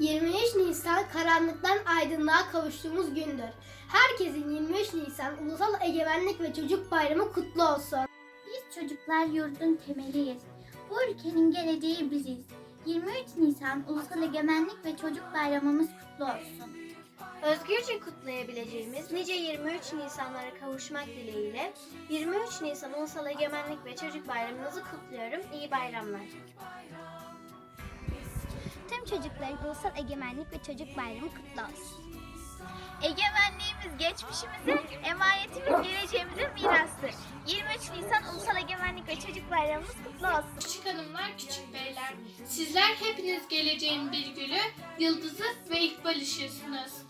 Nisan karanlıktan aydınlığa kavuştuğumuz gündür. Herkesin 23 Nisan Ulusal Egemenlik ve Çocuk Bayramı kutlu olsun. Biz çocuklar yurdun temeliyiz. Bu ülkenin geleceği biziz. 23 Nisan Ulusal Egemenlik ve Çocuk Bayramımız kutlu olsun. Özgürce kutlayabileceğimiz nice 23 Nisanlara kavuşmak dileğiyle 23 Nisan Ulusal Egemenlik ve Çocuk Bayramınızı kutluyorum. İyi bayramlar. Çocukların Ulusal Egemenlik ve Çocuk Bayramı kutlu olsun. Egemenliğimiz geçmişimize, emanetimiz geleceğimize mirastır. 23 Nisan Ulusal Egemenlik ve Çocuk Bayramımız kutlu olsun. Küçük hanımlar, küçük beyler. Sizler hepiniz geleceğin bir gülü, yıldızı ve ikbal ışığısınız.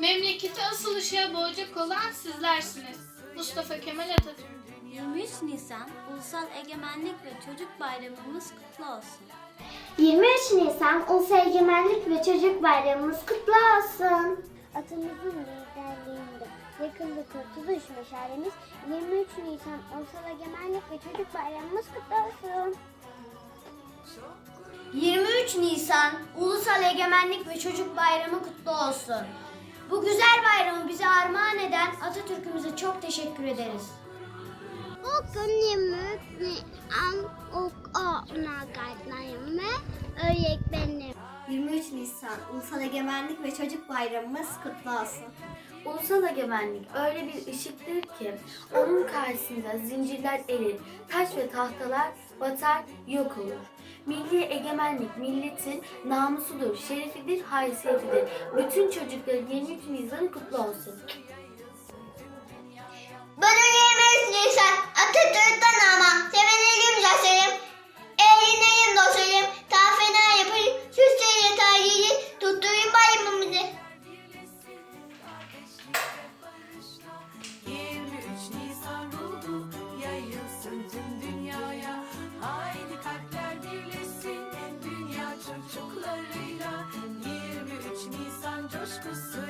Memleketi asıl ışığa boğacak olan sizlersiniz. Mustafa Kemal Atatürk 23 Nisan Ulusal Egemenlik ve Çocuk Bayramımız kutlu olsun. 23 Nisan Ulusal Egemenlik ve Çocuk Bayramımız kutlu olsun. Atamızın liderliğinde yakında kurtuluş meşalemiz 23 Nisan Ulusal Egemenlik ve Çocuk Bayramımız kutlu olsun. 23 Nisan Ulusal Egemenlik ve Çocuk Bayramı kutlu olsun. Bu güzel bayramı bize armağan eden Atatürk'ümüze çok teşekkür ederiz. Bugün 23 Nisan okuluna ve öğretmenim. 23 Nisan Ulusal Egemenlik ve Çocuk Bayramımız kutlu olsun. Ulusal egemenlik öyle bir ışıktır ki onun karşısında zincirler erir, taş ve tahtalar batar, yok olur. Milli egemenlik milletin namusudur, şerefidir, haysiyetidir. Bütün çocukların 23 Nisan'ı kutlu olsun. to say.